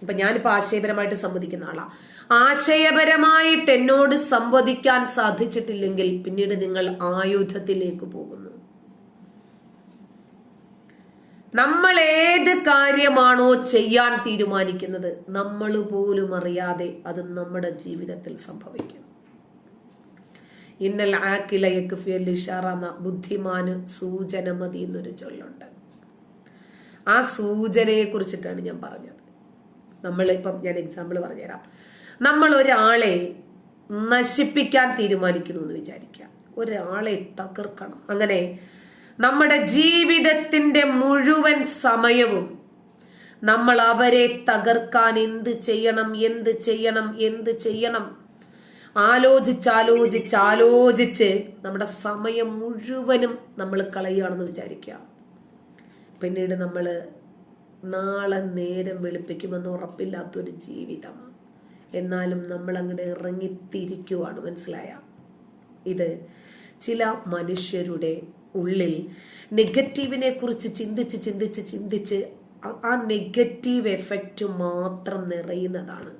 ഇപ്പൊ ഞാനിപ്പോ ആശയപരമായിട്ട് സംവദിക്കുന്ന ആളാ. ആശയപരമായിട്ട് എന്നോട് സംവദിക്കാൻ സാധിച്ചിട്ടില്ലെങ്കിൽ പിന്നീട് നിങ്ങൾ ആയുധത്തിലേക്ക് പോകുന്നു. നമ്മൾ ഏത് കാര്യമാണോ ചെയ്യാൻ തീരുമാനിക്കുന്നത് നമ്മൾ പോലും അറിയാതെ അത് നമ്മുടെ ജീവിതത്തിൽ സംഭവിക്കും. ഇന്നൽ ആക്കിലയക്ക് ഫിയൽ ഇഷാറന്ന ബുദ്ധിമാന് സൂചന മതി എന്നൊരു ചൊല്ലുണ്ട്. ആ സൂചനയെ കുറിച്ചിട്ടാണ് ഞാൻ പറഞ്ഞത്. നമ്മൾ ഇപ്പം ഞാൻ എക്സാമ്പിൾ പറഞ്ഞുതരാം. നമ്മൾ ഒരാളെ നശിപ്പിക്കാൻ തീരുമാനിക്കുന്നു എന്ന് വിചാരിക്കുക. ഒരാളെ തകർക്കണം. അങ്ങനെ നമ്മുടെ ജീവിതത്തിന്റെ മുഴുവൻ സമയവും നമ്മൾ അവരെ തകർക്കാൻ എന്ത് ചെയ്യണം എന്ത് ചെയ്യണം എന്ത് ചെയ്യണം? ആലോചിച്ചാലോചിച്ച് ആലോചിച്ച് നമ്മുടെ സമയം മുഴുവനും നമ്മൾ കളയുകയാണെന്ന് വിചാരിക്കുക. പിന്നീട് നമ്മൾ നാളെ നേരം വെളുപ്പിക്കുമെന്ന് ഉറപ്പില്ലാത്തൊരു ജീവിതമാണ് എന്നാലും നമ്മൾ അങ്ങോട്ട് ഇറങ്ങിത്തിരിക്കുവാണ് മനസ്സിലായ? ഇത് ചില മനുഷ്യരുടെ ഉള്ളിൽ നെഗറ്റീവിനെ കുറിച്ച് ചിന്തിച്ച് ചിന്തിച്ച് ചിന്തിച്ച് ആ- നെഗറ്റീവ് എഫക്റ്റ് മാത്രം നിറയുന്നതാണ്.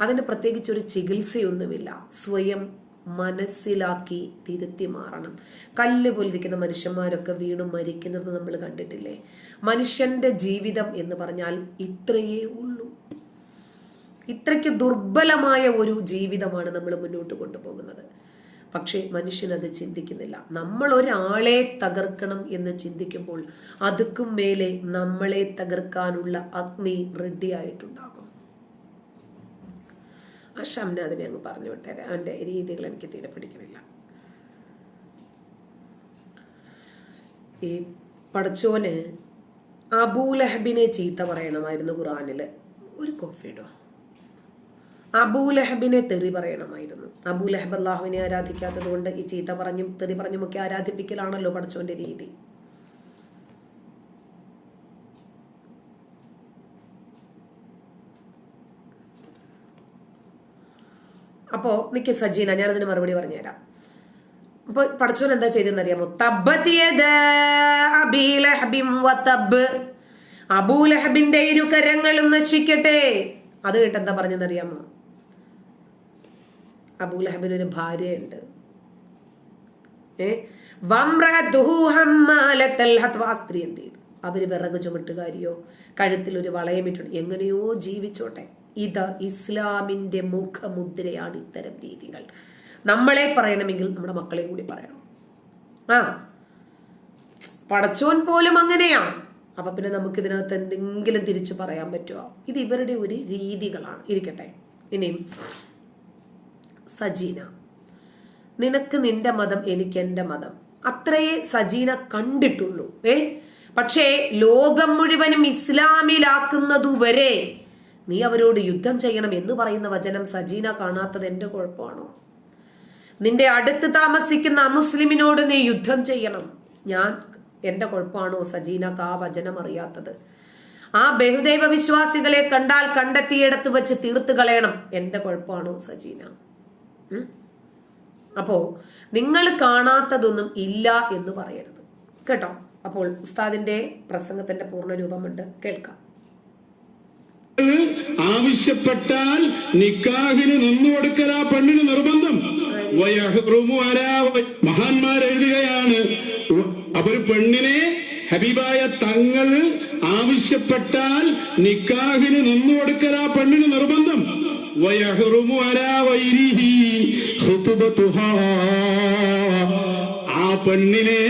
അതിന് പ്രത്യേകിച്ച് ഒരു ചികിത്സയൊന്നുമില്ല. സ്വയം മനസ്സിലാക്കി തിരുത്തി മാറണം. കല്ല് പോലിരിക്കുന്ന മനുഷ്യന്മാരൊക്കെ വീണു മരിക്കുന്നത് നമ്മൾ കണ്ടിട്ടില്ലേ? മനുഷ്യന്റെ ജീവിതം എന്ന് പറഞ്ഞാൽ ഇത്രയേ ഉള്ളൂ. ഇത്രയ്ക്ക് ദുർബലമായ ഒരു ജീവിതമാണ് നമ്മൾ മുന്നോട്ട് കൊണ്ടുപോകുന്നത്. പക്ഷേ മനുഷ്യൻ അത് ചിന്തിക്കുന്നില്ല. നമ്മൾ ഒരാളെ തകർക്കണം എന്ന് ചിന്തിക്കുമ്പോൾ അതുക്കും മേലെ നമ്മളെ തകർക്കാനുള്ള അഗ്നി റെഡി ആയിട്ടുണ്ടാകും. ആ ഷംനാദിനെ അങ്ങ് പറഞ്ഞു വിട്ടേരെ. അവന്റെ രീതികൾ എനിക്ക് തീരെ പിടിക്കുന്നില്ല ഈ പഠിച്ചോന് അബൂലഹബിനെ ചീത്ത പറയണമായിരുന്നു ഖുറാനിൽ ഒരു കോഫി അബൂലഹബിനെ തെറി പറയണമായിരുന്നു. അബൂലഹബ് അള്ളാഹുവിനെ ആരാധിക്കാത്തത് കൊണ്ട് ഈ ചീത്ത പറഞ്ഞും തെറി പറഞ്ഞുമൊക്കെ ആരാധിപ്പിക്കലാണല്ലോ പഠിച്ചോന്റെ രീതി. അപ്പോ നിക്ക് സജീന ഞാനതിന് മറുപടി പറഞ്ഞുതരാം. അപ്പൊ പടച്ചോൻ എന്താ ചെയ്തെന്ന് അറിയാമോ അബീലഹബിം വതബ് അബൂലഹബിന്റെ ഇരു കരങ്ങളും നശിക്കട്ടെ. അത് കേട്ട് എന്താ പറഞ്ഞെന്നറിയാമോ അബൂലഹബിന് ഒരു ഭാര്യയുണ്ട്. സ്ത്രീ എന്ത് ചെയ്തു? അവർ വിറക് ചുമട്ടുകാരിയോ കഴുത്തിൽ ഒരു വളയമിട്ടുണ്ട് എങ്ങനെയോ ജീവിച്ചോട്ടെ. ഇത് ഇസ്ലാമിന്റെ മുഖമുദ്രയാണ് ഇത്തരം രീതികൾ. നമ്മളെ പറയണമെങ്കിൽ നമ്മുടെ മക്കളെയും കൂടി പറയണം. ആ പടച്ചോൻ പോലും അങ്ങനെയാണ് അപ്പൊ പിന്നെ നമുക്ക് ഇതിനകത്ത് എന്തെങ്കിലും തിരിച്ചു പറയാൻ പറ്റുമോ ഇത് ഇവരുടെ ഒരു രീതികളാണ്. ഇരിക്കട്ടെ. ഇനിയും. സജീന നിനക്ക് നിന്റെ മതം എനിക്ക് എന്റെ മതം. അത്രയേ സജീന കണ്ടിട്ടുള്ളൂ. ഏ? പക്ഷേ ലോകം മുഴുവനും ഇസ്ലാമിലാക്കുന്നതുവരെ നീ അവരോട് യുദ്ധം ചെയ്യണം എന്ന് പറയുന്ന വചനം സജീന കാണാത്തത് എന്റെ കുഴപ്പമാണോ? നിന്റെ അടുത്ത് താമസിക്കുന്ന അമുസ്ലിമിനോട് നീ യുദ്ധം ചെയ്യണം. ഞാൻ എന്റെ കുഴപ്പമാണോ? സജീനക്ക് ആ വചനം അറിയാത്തത്. ആ ബഹുദൈവ വിശ്വാസികളെ കണ്ടാൽ കണ്ടെത്തിയിടത്ത് വെച്ച് തീർത്തു കളയണം. എന്റെ കുഴപ്പമാണോ സജീന? അപ്പോ നിങ്ങൾ കാണാത്തതൊന്നും ഇല്ല എന്ന് പറയരുത്. കേട്ടോ? അപ്പോൾ ഉസ്താദിന്റെ പ്രസംഗത്തിന്റെ പൂർണ രൂപമുണ്ട്. കേൾക്കാം. ആവശ്യപ്പെട്ടാൽ നിക്കാഹിന് നിന്നു കൊടുക്കലാ പെണ്ണിന് നിർബന്ധം. മഹാന്മാർ എഴുതുകയാണ് അപ്പൊ ഒരു പെണ്ണിനെ ഹബീബായ തങ്ങൾ ആവശ്യപ്പെട്ടാൽ നിക്കാഹിന് നിന്നു കൊടുക്കലാ പെണ്ണിന് നിർബന്ധം. ആ പെണ്ണിനെ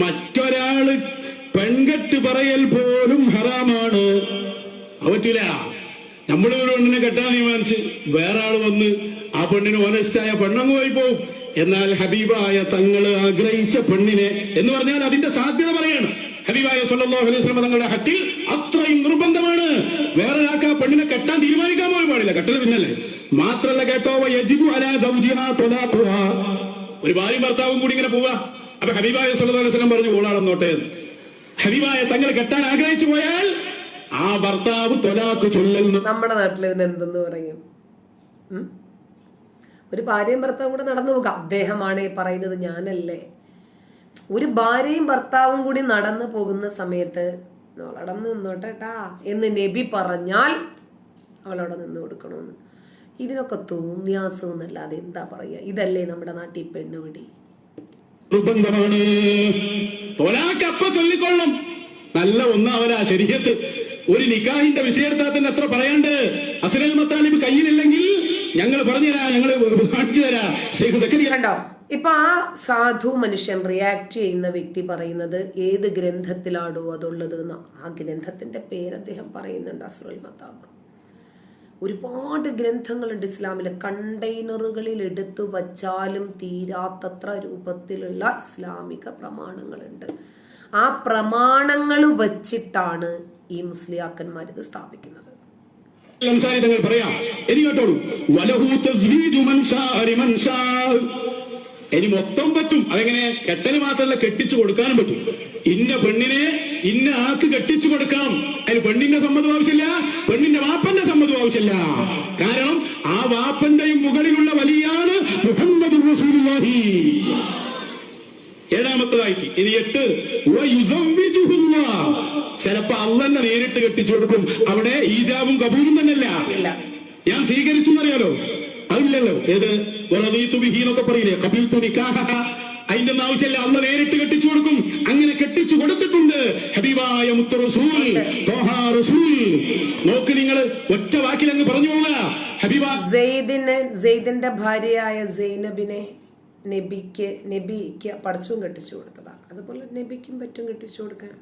മറ്റൊരാൾ പെൺകെട്ട് പറയൽ പോലും ഹറാമാണ്. അത് പറ്റൂല ഒരു പെണ്ണിനെ കെട്ടാൻ തീരുമാനിച്ച് വേറെ ആൾ വന്ന് ആ പെണ്ണിന് ഓനസ്റ്റായ പെണ്ണങ്ങ് പോയി പോവും. എന്നാൽ ഹബീബായ തങ്ങൾ ആഗ്രഹിച്ച പെണ്ണിനെ എന്ന് പറഞ്ഞാൽ അതിന്റെ സാധ്യത പറയാണ്. ഹബീബായ സല്ലല്ലാഹു അലൈഹി വസല്ലം തങ്ങളുടെ ഹത്തിൽ അത്രയും നിർബന്ധമാണ്. വേറെ ഒരാൾക്ക് ആ പെണ്ണിനെ കെട്ടാൻ തീരുമാനിക്കാൻ പോലും പാടില്ല. കെട്ടൽ പിന്നല്ലേ? മാത്രല്ല കേട്ടോ യജിബു അലാ. ഒരു ഭാര്യ ഭർത്താവും കൂടി ഇങ്ങനെ പോവാ. അപ്പൊ ഹബീബായ സല്ലല്ലാഹു അലൈഹി വസല്ലം പറഞ്ഞു ഓളാണെന്നോട്ടെ. ഹബീബായ തങ്ങൾ കെട്ടാൻ ആഗ്രഹിച്ചു പോയാൽ ആ ഭർത്താവ് തൊലാക്ക് ചൊല്ലുന്നു നമ്മുടെ നാട്ടിൽ ഇതിന് എന്തെന്ന് പറയും? ഒരു ഭാര്യയും ഭർത്താവും കൂടെ നടന്നു പോകുക അദ്ദേഹമാണ് പറയുന്നത് ഞാനല്ലേ. ഒരു ഭാര്യയും ഭർത്താവും കൂടി നടന്നു പോകുന്ന സമയത്ത് നടന്നു നിന്നോട്ടേട്ടാ എന്ന് നബി പറഞ്ഞാൽ അവളവിടെ നിന്ന് കൊടുക്കണമെന്ന് ഇതിനൊക്കെ തോന്നിയാസം എന്നല്ലാതെ എന്താ പറയുക ഇതല്ലേ നമ്മുടെ നാട്ടിൽ പെണ്ണുപിടി. നിർബന്ധമാണ്. തൊലാക്ക് അപ്പ ചൊല്ലിക്കൊള്ളും. നല്ല ഒന്നാവല ശരീരത്ത് ഒരു നിക്കാഹിന്റെ വിഷയത്താൽ എത്ര പറയാണ്ട്? അസലൽ മത്താലിബ് കയ്യിലില്ലെങ്കിൽ ഞങ്ങൾ പറഞ്ഞുതരാ ഞങ്ങൾ കാണിച്ചു തരാ. ഷെയ്ഖ് കണ്ടോ? ഇപ്പൊ ആ സാധു മനുഷ്യൻ റിയാക്ട് ചെയ്യുന്ന വ്യക്തി പറയുന്നത് ഏത് ഗ്രന്ഥത്തിലാണോ അതുള്ളത് എന്ന് ആ ഗ്രന്ഥത്തിന്റെ പേര് അദ്ദേഹം പറയുന്നുണ്ട് അസുറൽ മത്താബ്. ഒരുപാട് ഗ്രന്ഥങ്ങളുണ്ട് ഇസ്ലാമിലെ. കണ്ടെയ്നറുകളിൽ എടുത്തു വച്ചാലും തീരാത്തത്ര രൂപത്തിലുള്ള ഇസ്ലാമിക പ്രമാണങ്ങളുണ്ട്. ആ പ്രമാണങ്ങൾ വച്ചിട്ടാണ് ഈ മുസ്ലിയാക്കന്മാർ ഇത് സ്ഥാപിക്കുന്നത്. ഇനി മൊത്തം പറ്റും. അതെങ്ങനെ? കെട്ടന് മാത്രമല്ല കെട്ടിച്ചു കൊടുക്കാനും പറ്റും. ഇന്ന പെണ്ണിനെ ഇന്ന ആക്ക് കെട്ടിച്ചു കൊടുക്കാം. അതിന് പെണ്ണിന്റെ സമ്മതം ആവശ്യമില്ല പെണ്ണിന്റെ വാപ്പന്റെ സമ്മതം ആവശ്യമില്ല. കാരണം ആ വാപ്പന്റെയും മുകളിലുള്ള വലിയാണ് മുഹമ്മദ് റസൂലുള്ളാഹി. ഇനി എട്ട്. ചിലപ്പോ ചിലപ്പോ തന്നെ നേരിട്ട് കെട്ടിച്ചു കൊടുക്കും. അവിടെ ഈജാബും കബൂലും തന്നെയല്ല. ഞാൻ സ്വീകരിച്ചു എന്നറിയാലോ? അതില്ലല്ലോ. ഏത്? ഒക്കെ ബിഹി എന്നൊക്കെ പറയില്ലേ? കബീൽതു നിക്കാഹ. അതിന്റെ ഒന്നും ആവശ്യമില്ല. അന്ന് നേരിട്ട് കെട്ടിച്ചു കൊടുക്കും. അങ്ങനെ കെട്ടിച്ചു കൊടുത്തിട്ടുണ്ട്. ഹബീബായ മുത്ത റസൂൽ റസൂൽ. നോക്ക് നിങ്ങൾ ഒറ്റ വാക്കിൽ അങ്ങ് പറഞ്ഞു പോവുക ഹബീബ സെയ്ദിനെ സെയ്ദിന്റെ ഭാര്യയായ സൈനബിനെ നബിക്ക് നബിക്ക് പഠിച്ചും കെട്ടിച്ചു കൊടുത്തതാണ്. അതുപോലെ നബിക്കും പറ്റും കെട്ടിച്ചു കൊടുക്കാൻ.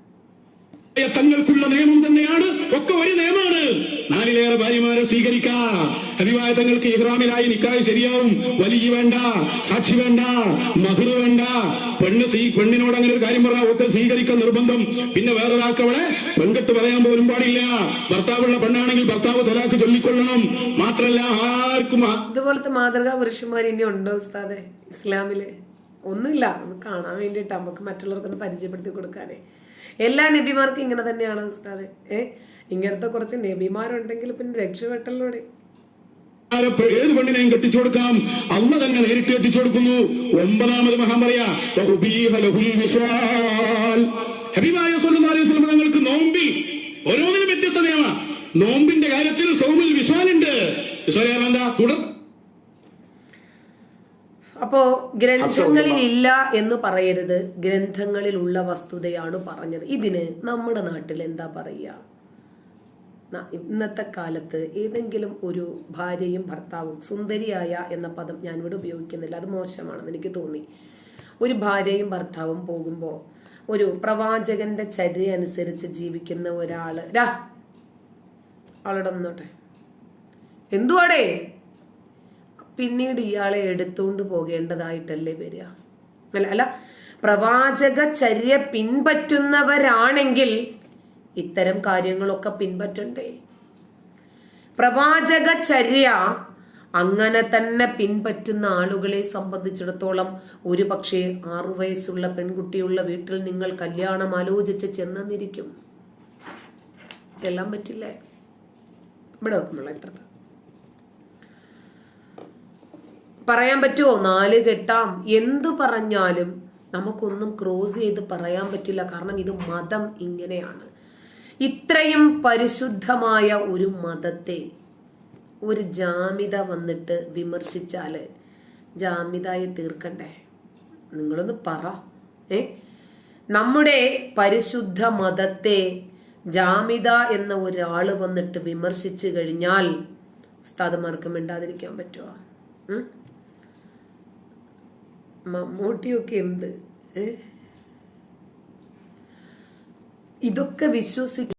തങ്ങൾക്കുള്ള നിയമം തന്നെയാണ്. ഒക്കെ ഒരു നിയമമാണ്. നാലിലേറെ ഭാര്യമാരെ സ്വീകരിക്കാം. അതിവായ തങ്ങൾക്ക് ഇഹ്റാമിലായി നിക്കായ് ശരിയാവും. വലിയ വേണ്ട സാക്ഷി വേണ്ട മധുര വേണ്ട. പെണ്ണ് സ്വീ പെണ്ണിനോട് അങ്ങനെ ഒരു കാര്യം പറഞ്ഞാൽ ഒക്കെ സ്വീകരിക്കാൻ നിർബന്ധം. പിന്നെ വേറൊരാൾക്ക് അവളെ പെൺകെട്ട് പറയാൻ പോലും പാടില്ല. ഭർത്താവുള്ള പെണ്ണാണെങ്കിൽ ഭർത്താവ് തലാക്ക് ചൊല്ലിക്കൊള്ളണം. മാത്രല്ല ആർക്കും ഇതുപോലത്തെ മാതൃകാ പുരുഷന്മാർ ഇനി ഉണ്ടോ ഉസ്താദെ? ഇസ്ലാമിൽ? ഒന്നുമില്ല. ഒന്ന് കാണാൻ വേണ്ടിയിട്ട് നമുക്ക് മറ്റുള്ളവർക്കൊന്ന് പരിചയപ്പെടുത്തി കൊടുക്കാനേ. എല്ലാ നബിമാർക്കും ഇങ്ങനെ തന്നെയാണ് ഉസ്താദെ. ഏ? ഇങ്ങനത്തെ കുറച്ച് നബിമാരുണ്ടെങ്കിൽ പിന്നെ രക്ഷപ്പെട്ടല്ലോടെ. ഏത് പെണ്ണിനെയും കെട്ടിച്ചു കൊടുക്കാം. അമ്മ തന്നെ നേരിട്ട് കെട്ടിച്ചു കൊടുക്കുന്നു. ഒമ്പതാമത് മഹാൻ പറയാ. ഹബീബായ തങ്ങൾക്ക് ഓരോന്നിനും വ്യത്യസ്ത നിയമ നോമ്പിന്റെ കാര്യത്തിൽ സൗമിൽ വിശ്വാലുണ്ട് എന്താ തുടർ അപ്പോ ഗ്രന്ഥങ്ങളിൽ ഇല്ല എന്ന് പറയരുത്. ഗ്രന്ഥങ്ങളിലുള്ള വസ്തുതയാണ് പറഞ്ഞത്. ഇതിന് നമ്മുടെ നാട്ടിൽ എന്താ പറയുക? ഇന്നത്തെ കാലത്ത് ഏതെങ്കിലും ഒരു ഭാര്യയും ഭർത്താവും സുന്ദരിയായ എന്ന പദം ഞാൻ ഇവിടെ ഉപയോഗിക്കുന്നില്ല. അത് മോശമാണെന്ന് എനിക്ക് തോന്നി. ഒരു ഭാര്യയും ഭർത്താവും പോകുമ്പോൾ ഒരു പ്രവാചകന്റെ ചര്യ അനുസരിച്ച് ജീവിക്കുന്ന ഒരാൾ. രാ ആളുടെ ഒന്നോട്ടെ എന്തുവാടേ? പിന്നീട് ഇയാളെ എടുത്തുകൊണ്ട് പോകേണ്ടതായിട്ടല്ലേ വരിക. അല്ല അല്ല പ്രവാചക ചര്യ പിൻപറ്റുന്നവരാണെങ്കിൽ ഇത്തരം കാര്യങ്ങളൊക്കെ പിൻപറ്റണ്ടേ? പ്രവാചക ചര്യ അങ്ങനെ തന്നെ പിൻപറ്റുന്ന ആളുകളെ സംബന്ധിച്ചിടത്തോളം ഒരു പക്ഷേ ആറു വയസ്സുള്ള പെൺകുട്ടിയുള്ള വീട്ടിൽ നിങ്ങൾ കല്യാണം ആലോചിച്ച് ചെന്നെന്നിരിക്കും. ചെല്ലാൻ പറ്റില്ലേ? ഇവിടെ വെക്കുമ്പോൾ ഇപ്പുറത്ത്. പറയാൻ പറ്റുമോ നാല് കെട്ടാം എന്തു പറഞ്ഞാലും നമുക്കൊന്നും ക്രോസ് ചെയ്ത് പറയാൻ പറ്റില്ല. കാരണം ഇത് മതം ഇങ്ങനെയാണ്. ഇത്രയും പരിശുദ്ധമായ ഒരു മതത്തെ ഒരു ജാമിത വന്നിട്ട് വിമർശിച്ചാൽ ജാമ്യതയെ തീർക്കണ്ടേ? നിങ്ങളൊന്ന് പറ. ഏ? നമ്മുടെ പരിശുദ്ധ മതത്തെ ജാമിത എന്ന ഒരാൾ വന്നിട്ട് വിമർശിച്ചു കഴിഞ്ഞാൽ ഉസ്താദുമാർക്ക് മിണ്ടാതിരിക്കാൻ പറ്റുമോ? മമ്മൂട്ടിയൊക്കെ എന്ത്? ഇതൊക്കെ വിശ്വസി